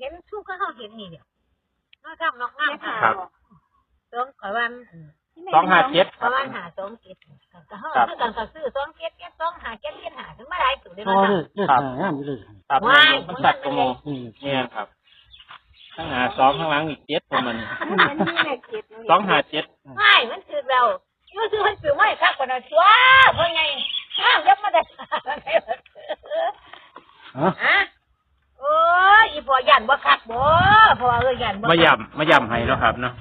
เห็นทุกข์ก็เขาเห็นนี่เดียวน้องกำน้องงามไม่ค่ะหาครับบอกสองขวันสองห้าเจ็ดประมาณหาสองเจ็ดก็เขาครับคือกันก็ซื้อสองเจ็ดเจ็ดสองหาเจ็ดเจ็ดหาถึงมาได้สุดได้พอมาเลได้ยเลขหางามเลยครับว้ายมันสัตว์กระโมอืมเนี่ยครับข้างหน้าสองข้างหลังอีกเจ็ดประมาณมันเป็นที่เลขเจ็ดสองห้าเจ็ดไม่มันคือเราอยู่ซื้อมันซื้อไม่คักกว่านั้นชัวเพราะไงห้ามยับมาได้ฮะ ฮะโอ้ยอีพอยันบ่คักบ่พอเออยันบ่มาย่ำมาย่ำให้แล้วครับเนาะ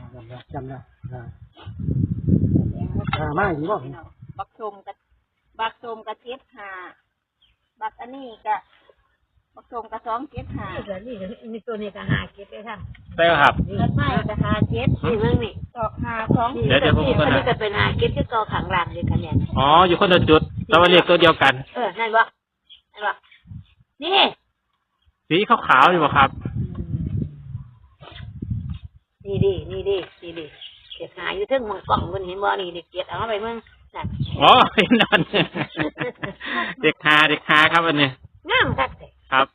จำได้ได้อ่ามาอีกบ่บักสมกับบักสมกับเจ็ดหาบักอันนี้กับบักสมกับสองเจ็ดหานี่ก็นี่ก็นี่ตัวนี้ก็หาเก็บได้ทั้งได้ครับ รถไม้กับหาเจ็ดนี่มึงนี่ดอกหาสองเดี๋ยวเดี๋ยวผมนี่ก่อนนะอันนี้ก็เป็นหาเก็บที่เกาขังหลังเลยกันเนี่ยอ๋ออยู่คนละจุดแต่ว่าเรียกตัวเดียวกัน เออนั่นบ่นั่นบ่นี่ สีขาวๆอยู่บ่ครับ นี่ดินี่ดินี่ดิเก็บหาอยู่เทึงมังกล่องบนเห็นบ่นี่ดิเก็บเอาไปมึงนั่นอ๋อเห็นนั่นเด็กหาเด็กหาครับอันนี้ งามคักเลยครับ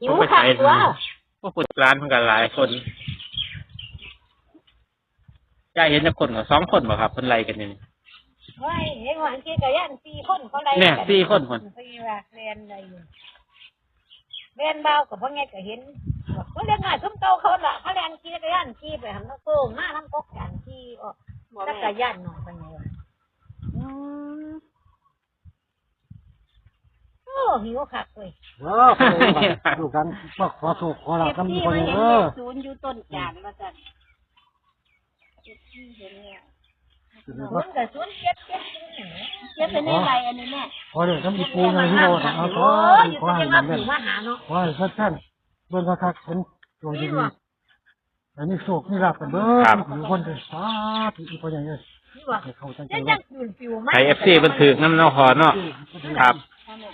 หิวคักตัวพวกคนร้านมันกันหลายคนยายเห็นจะคนกับสองคนบ่ครับคนไล่กันนี่ เฮ้ยเห็นว่าอันที่กะยันสี่คนเขาได้เนี่ยสี่คนคนสี่ว่าเรียนได้อยู่เรียนเบากับพ่อไงก็เห็นบอกเขาเรียนง่ายซุ่มเก่าเขาละเขาเรียนขี่กะยันขี่ไปทำน้ำโป่งมาน้ำกกกันขี่ออกบอกจักแม่รยานหน่อยเป็นไงวะอืมโอ้หิวคักเลยเออไปดูกันว่าขอโชคขอลาบเจ็ดกันที่คนมันนี้ยังเอเลอขศูนย์อยู่ต้นจานมาสั่นเจ็ดที่เห็นเนี่ย มันก็สวนเก็บเก็บอยู่เนี่ยเจ็ดเป็นในไรอันนี้แม่ขอเลยทำอีกปูไงที่เราเอาขอโอ้ยอยู่ขอตรงให้นี้มัมานเล่ถืนอมาหาเนาะขอให้ท่านๆเบิ่งคักๆเห็นตัวดีๆอันนี้โชคนี่ลาบกันเบิ่งอยู่คนเดียวสาธุอีกคนอย่างนี้นี่ว่าให้เขาตั้งใจจะไว้จังฟิวฟิวมาไทยเอฟซีบันทึกน้ำเนอคอเนาะครับ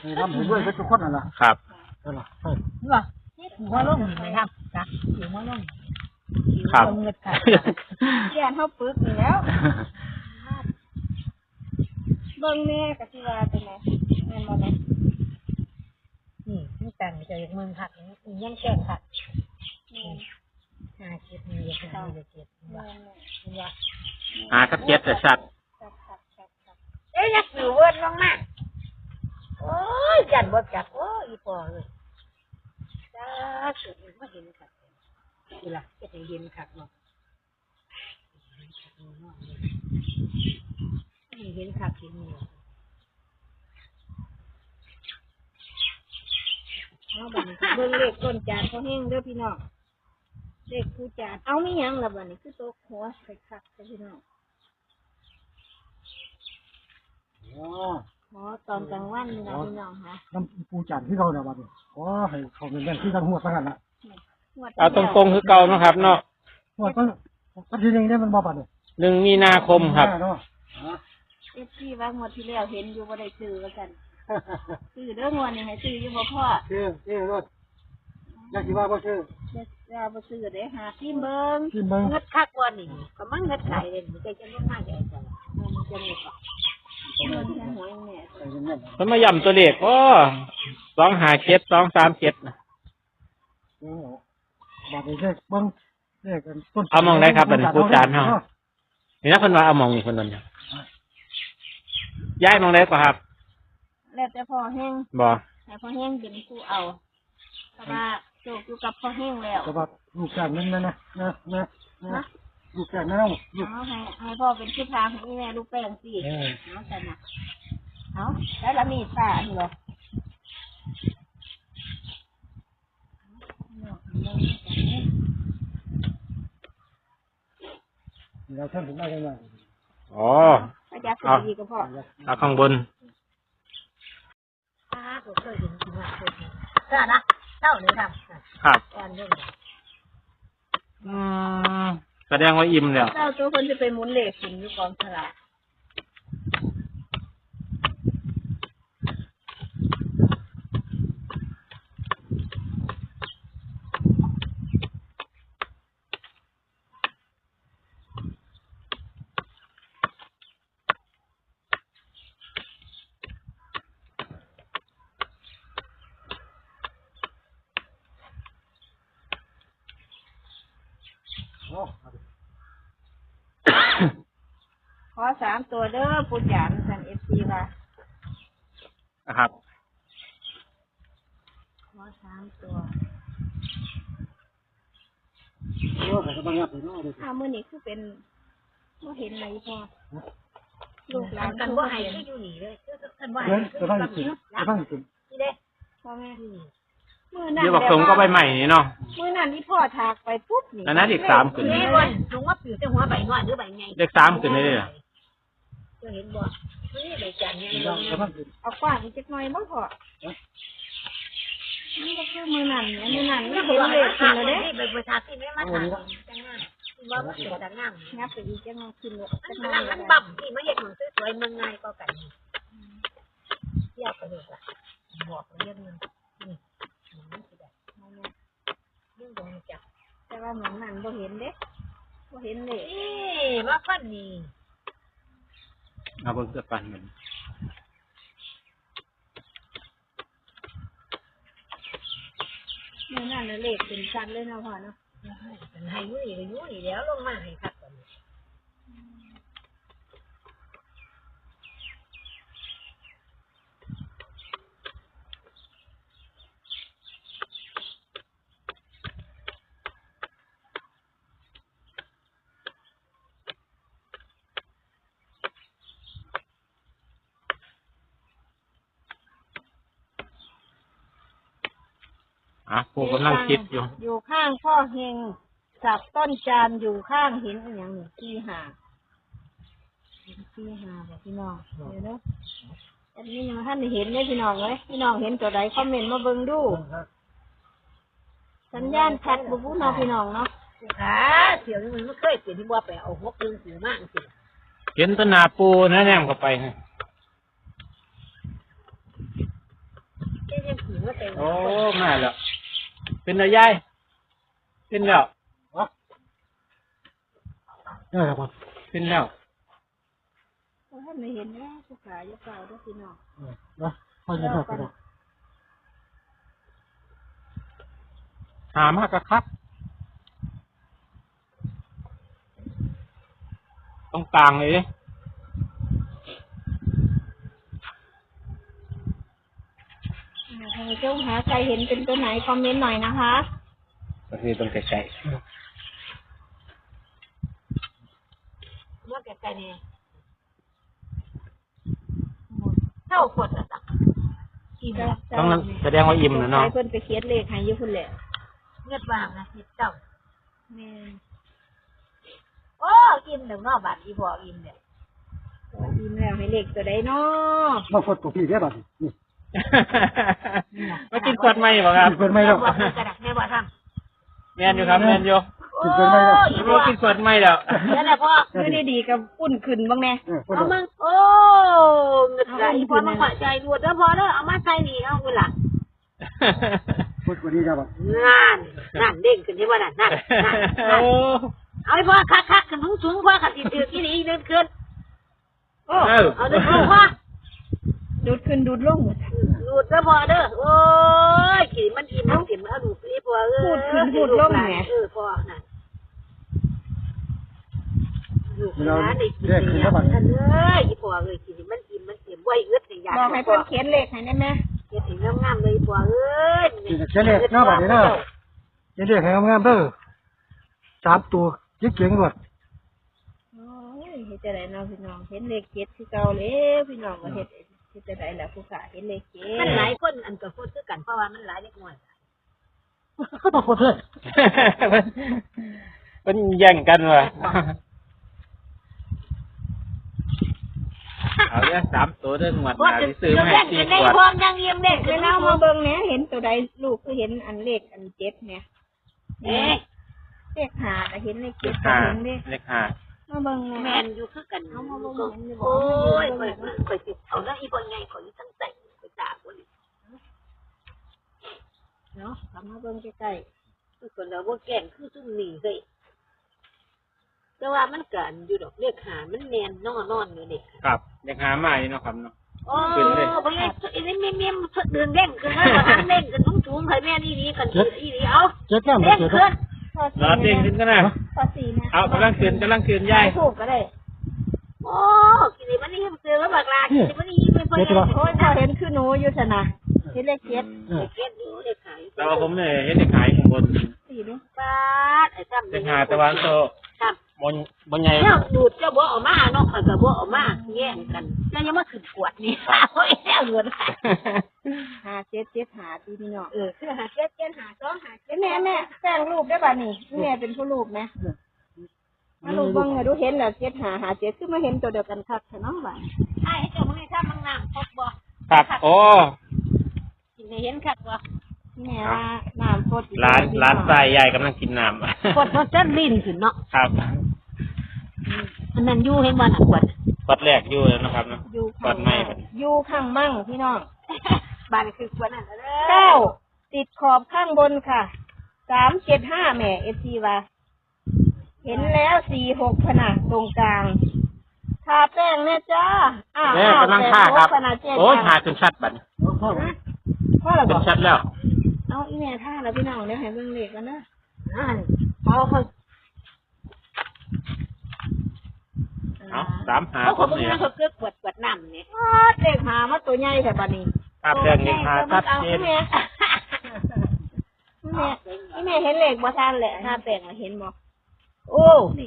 ให้ทำให้ด้วยทุกคนนั่นล่ะครับนั่นล่ะไปนี่ว่านี่ถือว่าลงไหมครับจ้ะถือว่าลงครับลงเงินค่ะแย่นเขาปึกนี่แล้ว เบิ่งแม่กับที่ว่าเป็นไงเงินมาไหมนี่นี่แต่งใจเมืองผักนี่ยังแก่ผักเงินหาเก็บมีเยอะหาเยอะเก็บเงิว่านเนี่ยว่าหากับเจ็ดแต่ชัดครับครับครับครับเอ๊ะยักษ์ฟิวเวิร์ดลงมาโอ้ยยันบ่จักโอ้ยอีปอเลยจ้าสุดไม่เห็นค่ะนี่ล่ะจะให้เห็นค่ะเนาะไม่ เห็นค่ะเห็นนี่เอาบัดนี้เบิ่งเลขต้นจานเขาแห้งเด้อพี่น้องเลขผู้จานเอาไม่ยังละบัดนี้คือโต๊ะหัวใส่คักเด้อพี่น้องอ๋อหมอตอนกลางวันนี่นะพี่น้องค่ะน้ำปูจันที่เราเนี่ยบัดนี้ขอให้เขาเป็นแม่นที่กันหัวสักกันละงวดเอาตรงๆคือเก่าเนาะครับ เนาะหัวก็ก็ทีนึงเนี่ยมันบ่บัดนี่หนึ่งมีนาคมครับเนาะเอฟซีว่างวดที่แล้วเห็นอยู่บ่ได้ซื้อว่ากันซื้อเด้องวดนี้ให้ซื้ออยู่บ่พ่อชื่อชื่อรถอยากสิว่าบ่ชื่อเดี๋ยวเราบ่ซื้อเด้หาที่เบิ่งที่เบิ่งเงิดคักกว่านี่ก็มันเงิดไข่เลยมันจะจะลงมาใหญ่จังมันจะมีก่อนเงินแค่หวยแม่ไปแม่นมันมาย่ำตัวเลขก็สองหาเจ็ดสองสามเจ็ดนะๆโอ้บัดนี้เลขเบิ่งเลขกันต้นเอามองได้ครับบัดนี้ปูจานเนาะนี่นะคนว่าเอามองอยู่คนนั้นเนี่ย ย้ายมองได้ป่ะครับแล้วแต่พ่อแห้งบอให้พ่อแห้งเป็นผู้เอาเพราะว่าโจกอยู่กับพ่อแห้งแล้วแต่ว่าลูกแก่นั่นนะนะนะนะนะลูกแก่นั่นลูกเอาให้ให้พ่อเป็นผู้ทางให้แม่ลูกแป้งสิเออเอากันนะเอาแล้วละมีดป้านี่เหรอเราท่านถึงได้กันมาอ๋อ พระยาสุดีกับพ่อเอาข้างบนอ่าผมเคยเห็นจริงว่าเคยเห็นก็นะเท่าเลยครับครับการเรื่องอืมแสดงว่าอิ่มแล้วเจ้าตัวคนจะไปหมุนเหล็กหินอยู่กองสลาก สามตัวเด้อผู้จานสันเอฟซีว่านะครับขอสามตัวโอ้ไปก็บางอย่างไปเนาะเด้อถ้ามื้อนี้คือเป็นบ่เห็นอะไรพอลูกหลาอันนกันบ่ให้ก็อยู่นี่เลยท่านบ่ให้เพิ่นจะบ้างกินจะบ้างกินนี่เด้พ่อแม่มื้อนั้นเดี๋ยวบอกสมก็ใบใหม่นี่เนาะมื้อนั้นที่พ่อถากไปปุ๊บนี่แล้วนะเด็กสามขึ้นนี่บนลุงว่าปิวแต่หัวใบน้อยหรือใบใหญ่เลขสามขึ้นได้เลย เหรอจะเห็นบ่นี่ใบจันทร์ใหญ่จะบ้างจะบ้างกินเอากว้างอีกจักหน่อยบ่พอนี่ก็คือมื้อนั้นเนี่ยมื้อนั้นไม่เห็นเลยขึ้นแล้วเด้นี่ใบประชาที่ไม่มาทางจังงามว่ามันเป็นจังงามงับไปอีกจักหน่อยขึ้นแล้วมันจักหน่มัอนยมันแล้วบั่มที่มาเห็นของสวยๆเมืองไงก็กันเที่ยวไปเลยล่ะบอกเรื่องนึงนี่มันสิได้เรื่องตรงนี้จ้ะแต่ว่าเหมือนนั้นบ่เห็นเด้บ่เห็นเลยนี่มาฟันนี่ เอาเบิ่งสักกันหนึ่งมื้อนั้นน่ะเลขเป็นชัดเลยเนาะพ่อเนาะเป็นให้ยุ่นี่ก็ยุ่นี่แล้วลงมาให้คักกันอะ ปูกำลังคิดอยู่ อยู่ข้างพ่อเฮงสับต้นจามอยู่ข้างเห็นอีหยังนี่ที่หาที่หาบ่พี่น้องเดี๋ยวเด้ออันนี้ยังท่านได้เห็นเลยพี่น้องเลยพี่น้องเห็นตัวใดคอมเมนต์มาเบิ่งดู สัญญาณชัดบ่บุเนาะพี่น้องเนาะขาเสียวนี่มันไม่เคยเปลี่ยนที่ว่าไปเอาหกลืมสีมากสิเห็นต้นนาปูนะแนมเข้าไปฮะเจ๊ยังผีว่าเต็มโอ้มาแล้ว เป็นอะไรยายเป็นแล้วเออครับเป็นแล้วบ่ท่านได้เห็นแล้วผู้ขายอย่าเปล่าเด้อพี่น้องเออนะค่อยจะบอกกันหามากกะครับต้องกลางเลยดิ อ่า ท่านผู้ชมหาใครเห็นเป็นตัวไหนคอมเมนต์หน่อยนะคะก็คือต้องไกลเมื่อแก่ๆเนี่ยเท่าขวดละสักกินๆต้องนั้นแสดงว่าอิ่มแล้วเนาะใครเพิ่นไปเขียนเลขให้อยู่พุ่นแหละเงือดวางนะเห็ดเจ้าแม่นโอ้อิ่มเดี๋ยวนอกบาทอีพออิ่มเนี่ยยิ้มแล้วให้เลขตัวใดเนาะ มาฟดตัวพี่ได้ป่ะนี่ มากินขวดใหม่บ่ครับเพิ่นไม่แม่แล้วบอกมือกระดักแม่บอกทแมนอยู่ครับแมนอยู่ำโอ้กินเพิ่นไม่แล้วอีรู้พอกินขวดใหม่แล้วนั่นแหละพ่อไม่ได้ดีกับอุ่นขึ้นบ้างแน่เออเพิ่นเอาเอามาโอ้เงินไหลพอมาขอใจรวดแล้วพอแล้วเอามาใส่นี่เอาเวลาเพิ่นคนนี้ได้ป่ะนั่นนั่นเด้งขึ้นที่ว่านั่นนั่นนั่นนั่นโอ้เอาไปพ่อคักคักขึ้นสูงสูงพ่อขัดติดถือที่นี่เดินขึ้นโอ้เออเอาเดินลงพ่อดูดขึ้นดูดลงหลุด แล้วพอเด้อโอ้ยขี่มันอิ่มมันอิ่มเอาดูสิพ่อเออเออพ่อนั่นลูกหลานได้กินได้ยังกันเอ้ยอีพ่อเอ้ยกินมันอิ่มมันอิ่มไว้เอื้อในยาบอกให้พ่อเพิ่นเขียนเลขให้ได้ไหมเฮ็ดให้งามๆเลยพ่อเอ้ยนี่จะเขียนเลขเนาะบัดนี้เนาะเขียนเลขให้งามๆเด้อสามตัวยิ่งเก่งกว่าโอ้ยเฮ็ดจะได้เนาะพี่น้องเห็นเลขเจ็ดคือเก่าเลยพี่น้องก็เฮ็ด เฮ็ดจะได้ล่ะผู้ขาเห็นเลขเจ็ดมันหลายคนอันก็พูดคือกันเพราะว่ามันหลายเล็กน้อยก็ต้องฟดเด้มันแย่งกันว่ะเอาเรื่องสามตัวเรื่องหมวดพอมาจะที่ซื้อเดี๋ยวมาให้เล่นสี่กันขได้วดพร้อมยังเยี่ยมเล่นเวกันลาแล้วมาเบิ่งแหน่เห็นตัวใดลูกคือเห็นอันเลขอันเจ็ดเนี่ยเอ๊ะเลขหาก็เห็นเลขเลเจ็ดขก็ห้าเห็นเลขเลขห้า มาเบิ่งแมแม่นอยู่คือกันเอามาบ่เห็นอยู่บ่โอ้ยข่อยข่อยสิเอาแล้วอีบ่ใหญ่ข่อยอยู่ทั้งแต่ข่อยตาบ่นี่เนาะกลับมาเบิ่งใกล้คือคนเราบ่แก่งคือซุ่มนี่เฮ้ยแต่ว่ามันกันอยู่ดอกเรียกหามันแน่นนอนนอนอยู่นี่ครับเลขห้ามาอยู่เนาะครับเนาะโอ้บ่ใหญ่อีนี่แม่ๆเดินเด้งขึ้นมาบ่ทันเด้งขึ้นสูงๆให้แม่นี่ดีกันอีนี่เอาเจ็ดงามเด้งเจ็ดขึ้น ๆข้อรอสี่เด้งนะขึ้นก็นะข้อสี่นะเอากำลังขึ้นกำลังขึ้นยายถูกก็ได้โโอ้กินไอ้มันนี่มันซื้อแล้วบักลากินไอ้มันนี่ยิ้มไปเพิ่นเจ็ดเลยปะโอ้ยพอเห็นคือหนูอยู่ชนะเห็นเลขเจ็ดเออเก็บอยู่ได้ขายแต่ว่าผมเนี่ยเห็นในขายข้างบนสี่เนาะบาทไอ้ซ้ำเป็นหาตะวันโตครั บบนบนใหญ่เจ้าดูดเจ้าบ่ออกมาเนาะข่อยก็บ่ออกมาแย่งกันแล้วยังมาขึ้นขวดนี่โอ้ยแล้วเงินหาเจ็ดเจ็ดหาตีพี่น้องเออคือหาเจ็ดเจ็ดหาสองหาเจ็ดแม่แม่แป้งรูปได้ป่ะนี่แม่เป็นผู้รูปไหมมารูปเบ้างไงดูเห็นแล้วเจ็ดหาหาเจ็ดคือมาเห็นตัวเดียวกันครับแต่น้องบ่าใช่ให้เจ้ามึงให้ถ้ามึงน้ำครบบ่ครับโอ้กินให้เห็นคักบ่แม่ว่าน้ำพดร้านร้านทรายยายกำลังกินน้ำกดบ่จัดลิ้นขึ้นเนาะครับ อันนั้นอยู่ให้มันขวดกดแรกอยู่แล้วนะครับเนาะอยู่กข้าดงไม่มั่งอยู่ข้างมั่งพี่น้องบ้านคือขวดนั่นเด้อเก้าติดขอบข้างบนค่ะสามเจ็ดห้าแหม่เอซีว่า เห็นแล้วสี่หกขนาดตรงกลางทาแป้งแม่จ้าอ้าวแม่กำลังฆ่าครับ ขนาดเจ็ดโอ้ยหาจนชัดบัดนี้เอาเข้าไปพ่อเราบเป็อนกชัดแล้ว เอาอีแม่ท่าแล้วพี่น้องเดี๋ยวให้เบิ่งเลขกันนะ นั่นเอาเขา เอาสามหาเขาคเขารบเพิ่งเนี่ยเขาเกิดขวดขวดน้ำนี่อ้าเลขหามาตัวใหญ่แต่บัดนี้ครับเรื่องนี้หาชัดเจนแม่แม่อีแม่เห็นเลขบ่ทันแหละท่าแป้งน่ะเห็นบ่โอ้เ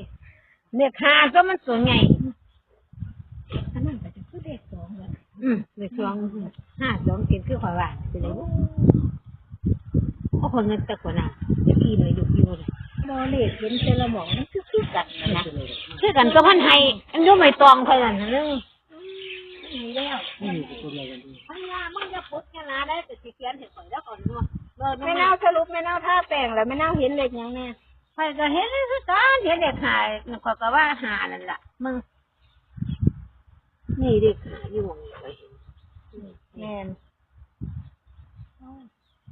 นี่ยหาก็มันสวยไงอันนั้นก็จะคือเลขสองเลยอืมในช่วงห้าสองกินคือข่อยว่าเป็นไงบ่เขาคนเงินตะกว่าน่ะจะกินเลยอยู่อยู่เลย บ่เลขเห็นแต่ละหมองมันคือคือกันนะนะคือกันก็พันไห้อันนู้ไม่ตองเท่านั้นเรื่องนี่แล้วมันดีพยามึงจะพุทธนะได้แต่สิเขียนเห็นข่อยแล้วก่อนนัวเออแม่นาสรุปแม่เน่าท่าแป้งแล้วแม่เน่าเห็นเลขหยังแน่ข่อยก็เห็นคือกันเห็นเด็กหายขอก็ว่าหานั่นแหละมึงนี่เด็กหายอยู่หม่องนี้ข่อยเห็นแม่น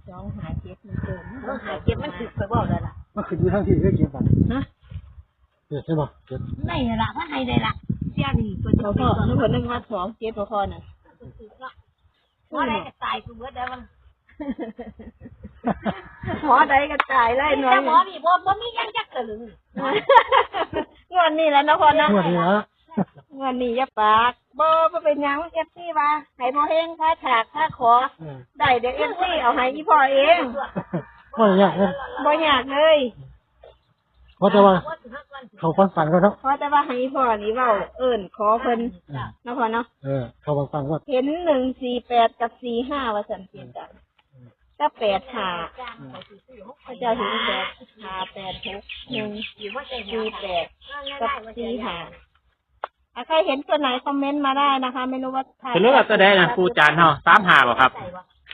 สองหาเจ็ดมันเกินมึงหาเก็บมันถึกไปบอกเลยล่ะ มันขึ้นอยู่ทั้งที่ได้เก็บบัตรฮะเก็บใช่ปะเก็บไม่ละว่าไงได้ละเสียดีตัวเขาเจ้าพ่อพ่อนึกว่านึกว่าสองเจ็ดพอพอน่ะว่าได้ก็ตายกูเบิดได้บ้างหมอใดก็ตายไล่หน่อยแต่หมอนี่บ่บ่มียังจักกระลึงงวดนี้แล้วนะพ่อนะงวดนี้นะงวดนี้อย่าปากบ่บ่เป็นหยังเอฟซีว่าให้พ่อเฮงค่าฉากค่าขอเออได้เดี๋ยวเอฟซีเอาให้อีพ่อเอง ว่าอย่างเงี้ยบ่อยากเลยเพราะแต่ว่าเขาฟังฟังก็เนาะเพราะแต่ว่าให้อีพ่อนี่เว้าเอิ้นขอเพิ่นเนาะพ่อเนาะเออเขาฟังฟังว่าเห็นหนึ่งสี่แปดกับสี่ห้าว่าสันเพียงกันก็แปดหาพระเจ้าเห็นแปดหาแปดหกหนึ่งสี่แปดกับสี่หาอะใครเห็นตัวไหนคอมเมนต์มาได้นะคะ ไม่รู้ว่าถ่ายเป็นรู้ว่าตัวใดนะครูจานเฮาสามหาบ่ครับ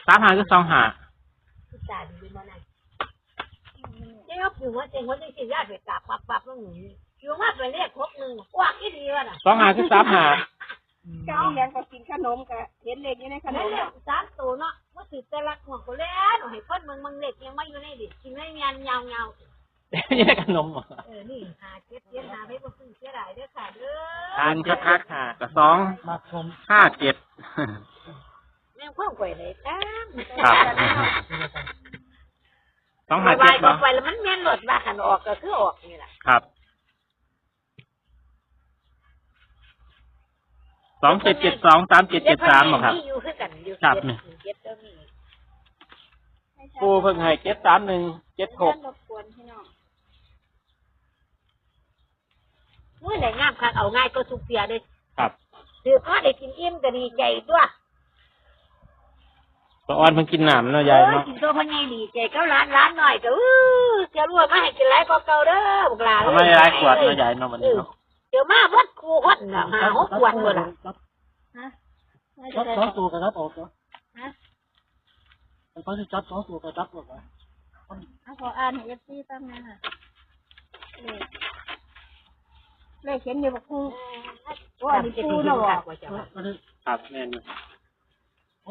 สามหาคือสองหา เจ้าปู่ว่าเจ้าว่าจริงๆญาติไปกราบปับปับแล้วหนูอยู่มาเป็นเลขครบหนึ่งกว่ากี่ดีวะน่ะสองหาคือสามหาเจ้าเลี้ยงก็กินขนมก็เห็นเล็กอยู่ในขนนั่นมแหละสามตัวเนาะว่าถือแต่ละหัวก็แล้วให้คนเมืองเมืองเล็กยังไม่อยู่ในดิกินไม่ยันยาวเงาแยกขนมเหรอเออ นี่หาเจ็ดเจ็ดหาไม่บ่ซื้อเสียดายเด้อค่ะเด้อทานคักคักๆหากับสองมาชมห้าเจ็ดแม่งความก่อยเลยจ้าครับ สองไปหาไปเจ็ดบ่ไปแล้วมันแม่นหลดบ้าขันออกก็คือออกนี่แหละครับสองเจ็ดเจ็ดสองสามเจ็ดเจ็ดสามบ่ครับมีอยู่คือกันอยู่ครับเจ็ดนี่เจ็ดก็มีครูเพิ่งให้เจ็ดสามหนึ่งเจ็ดหกรบกวนพี่น้องเมื่อไหร่งามคักเอาง่ายก็สุกเสียเลยครับถือพ่อได้กินอิ่มก็ดีใจด้วย ตัวอ่อนเพิ่งกินหนามเนาะยายเออเนาะ กินตัวพ่อใหญ่ดีใจก็ร้านร้านหน่อยก็อู้เสียรวยมาให้กินไรก็เก่าเด้อบุกหลาทำไมหลายขวดเนาะยายเนาะวันนี้เนาะเดี๋ยวมาวัดครูวัดน่ะหาหกขวดหมดละจับสองตัวกันครับออกนะไปตอนที่จับสองตัวกันจับออกนะเอาขออ่านให้เอฟซีตั้งนะค่ะเลขเลขเขียนอยู่กับครูว่าอันนี้ครูเนาะบอกอันนี้ครับแม่นอยู่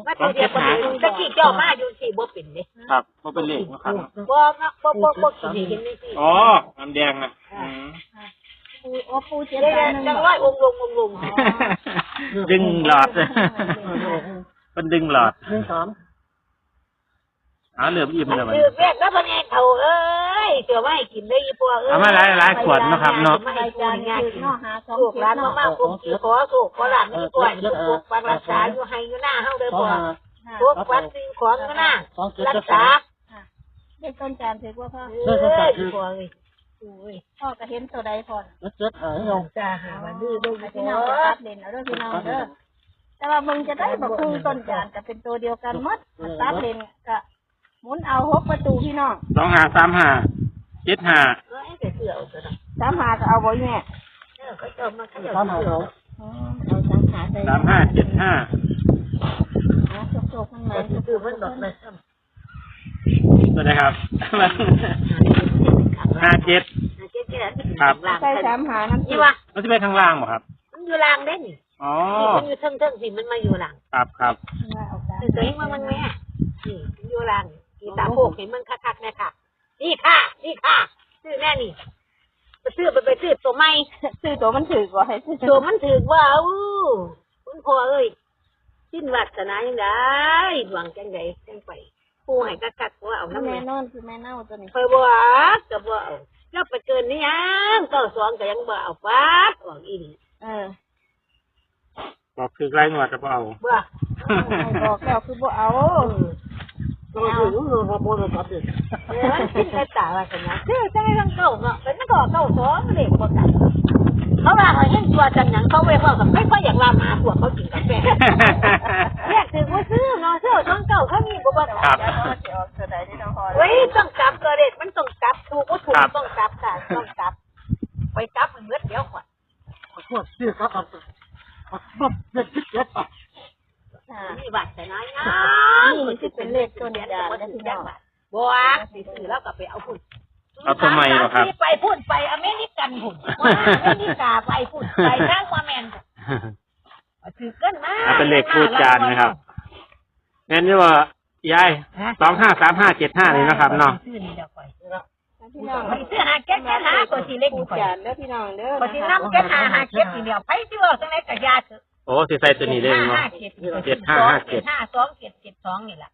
มาตัวเดียวคนนึงตะกี้เจ้ามาอยู่สี่บ่เป็นเด้ครับบ่เป็นเลขนะครับบ่บ่บ่บ่บ่กินเห็นนี่สิอ๋อน้ำแดงนะอืมครูโอ้ครูเจ็ดเดี๋ยวสามหนึ่งจังบร้ออกยองค์ลงองค์ลงดึงหลอดเป็นดึงหลอดหนึ่งสาม เอาเหลือมอิ่มเลยมัน คือแรกแล้วพ่อใหญ่เฒ่าเอ้ยยเดี๋ยวไม่ให้กินได้อีพวกเอ้ยเอามาหลายหลายขวดนะครับเนาะ ไม่ให้รายกิการนคืง่ายอกินเนาะหาสองลูกเจ็หลาดนเนาะมากๆผมสิขอสุกขอหลานนี่ก่อนสุกปักรักษาอยู่ให้อยู่หน้าเฮาเด้อสองพ่อห้าทุกวันสิ่งของอยู่หน้าสองเจ็ดรัเจ็กดสอษางเลขต้นจานถือว่าพ่อเอ้ยอีพวกเอ้ยโอ้ยพ่อก็เห็นตัวใดพ่อเจ็ดเจ็ดหายเอาจ้าหาวันดื้อดูให้พี่พี่น้น้อองงไปตัดเลนเอาเด้อพี่น้องเด้อแต่ว่ามึงจะได้บอกครึ่งต้นจานก็เป็นตัวเดียวกันหมดตัดเลนก็ หมุนเอาหกประตูพี่น้องสองห้าสามห้าเจ็ดห้าเอ้ยแต่เสือเอาซะนะสามหาก็เอาบ่แม่เออเขาเจะมาเขาเจะสามหายเอาอืมเอาสามหาใส่สามห้าเจ็ดห้าเอาโชคๆข้างในแต่คือมันดอกเลยตัวไหนครับห้าเจ็ดครับใส่สามหาน้ำนี่จิ้มวะมันจะไปข้างล่างบ่ครับ มันอยู่ล่างได้นี่อ๋อนี่มันอยู่เทิงๆสิมันมาอยู่ล่างครับครับเอาสามคือตัวเองว่ามันแม่นี่มันอยู่ล่าง นี่ตาโพกเห็นมันคักๆแน่ค่ะ นี่ค่ะ นี่ค่ะซื้อแน่นี่ไปซื้อไปไปซื้อตัวใหม่ซื้อตัวมันถือกว่าให้ซื้อตัวมันถือว่าอู้คุณพ่อเอ้ยสิ้นวัฒนายังได้หวังจังไดจังไปผู้ให้กักๆว่าเอาคือน้ำแม่แม่นอนคือแม่เน่าตัวนี้ไปบ่ก็บ่เอาแล้วไปเกินนี่ยังเก้าสองก็ยังบ่เอาฟาดออกอีนี่เออบอกคือไล่งวดจะเอาบ่ให้บอกแล้วคือบ่เอา เราถึงเงินบ่บ่ได้ตัดเออคิดแค่าว่าซั่นนะคือจังได๋ทั้งเก้าเนาะเป็นมันก็เก้าสองเด็กบ่กันเขาว่าเขาเห็นตัวจังหยังเขาเว้ยว่ากับไม่ค่อยอยากลามาพวกเขากินกาแฟแยกถึงว่าซื้อเนาะซื้อต้องเก้าเขามีบ่บ่ครับเดี๋ยวเราจะออกตัวใส่เราพอเฮ้ยต้องกลับตัวเด็กมันต้องกลับถูกบ่ถูกต้องกลับค่ะต้องกลับ ไปกลับเงินเดียวก่อนขอโทษที่ครับครับครับเจ็ดเจ็ดอะค่ะ นี่บัตรแต่น้อยนะนี่สิเป็นเลขต้นจานนะพี่น้องบัวสิซื้อแล้วก็ไปเอาพุ่นเอาตัวใหม่เหรอครับไปพุ่นไปอเมริกันพุ่นว่าอเมริกาไปพุ่นไปทางว่าแมนถือกันมาเอาเป็นเลขพูดจานนะครับงั้นนี่ว่ายายสองห้าสามห้าเจ็ดห้าเลยนะครับเนาะซื้อนี่เดี๋ยวก่อนพี่น้องไปซื้อหาเก็บแค่หาตัวที่เล็กปูก่อนจานเด้อพี่น้องเด้อตัวที่น้ำเก็บหาหาเก็บทีเดียวไปซื้อจังไหนก็ยาเถอะ โอ้สิใส่ตัวนี้เลยเนาะเจ็ดเจ็ดห้าห้าเจ็ดห้าสองเจ็ดเจ็ดสองนี่แหละ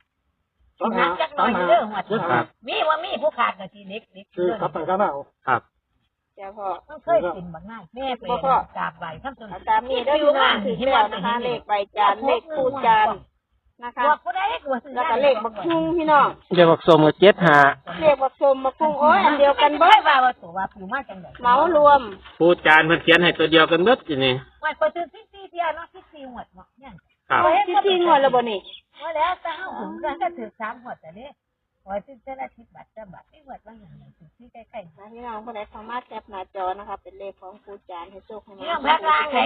สองนัหาบจักหน่สาอมยหาเด้อหัวเจ็ดที่หามีว่ามีผู้ขาดกับทีเล็กเล็กคือครับไปกันเอาครับเจ้าพ่อต้องเคยกินบางง่ายแม่ไปกราบไหว้ท่านต้นเอาตามนี้เด้อพี่น้องถือแล้วนะคะเลขใบจานเลขปูจาน นะคะบอกผู้ใดกลัวซื้อแล้วก็เลขบักคุ้งพี่น้องเดี๋ยวบอกสมกับเจ็ดห้าเลขบักชมบักคุ้งโอ้ยอันเดียวกันเบิเบิดดว่าว่าตัวว่าผู้มาจังได๋เหมารวมพูดจานเพิ่นเขียนให้ตัวเดียวกันเบิดอยู่นี่ว่าก็ซื้อซี่ซี่เดียวเนาะซี่ซี่หมดเนาะเนี่ยครับโอ้ยที่ที่งวดแล้วบ่นี่ว่าแล้วแต่เฮาผมก็จะถือ3หมดแต่เด้ขอซื้อแต่ละ10บาทจะบาทไม่หมดบางอย่างซื้อซี่ใกล้ๆนะพี่น้องคนไหนสามารถแคปหน้าจอนะคะเป็นเลขของปูจานให้โชคให้เรื่องแรกๆไหน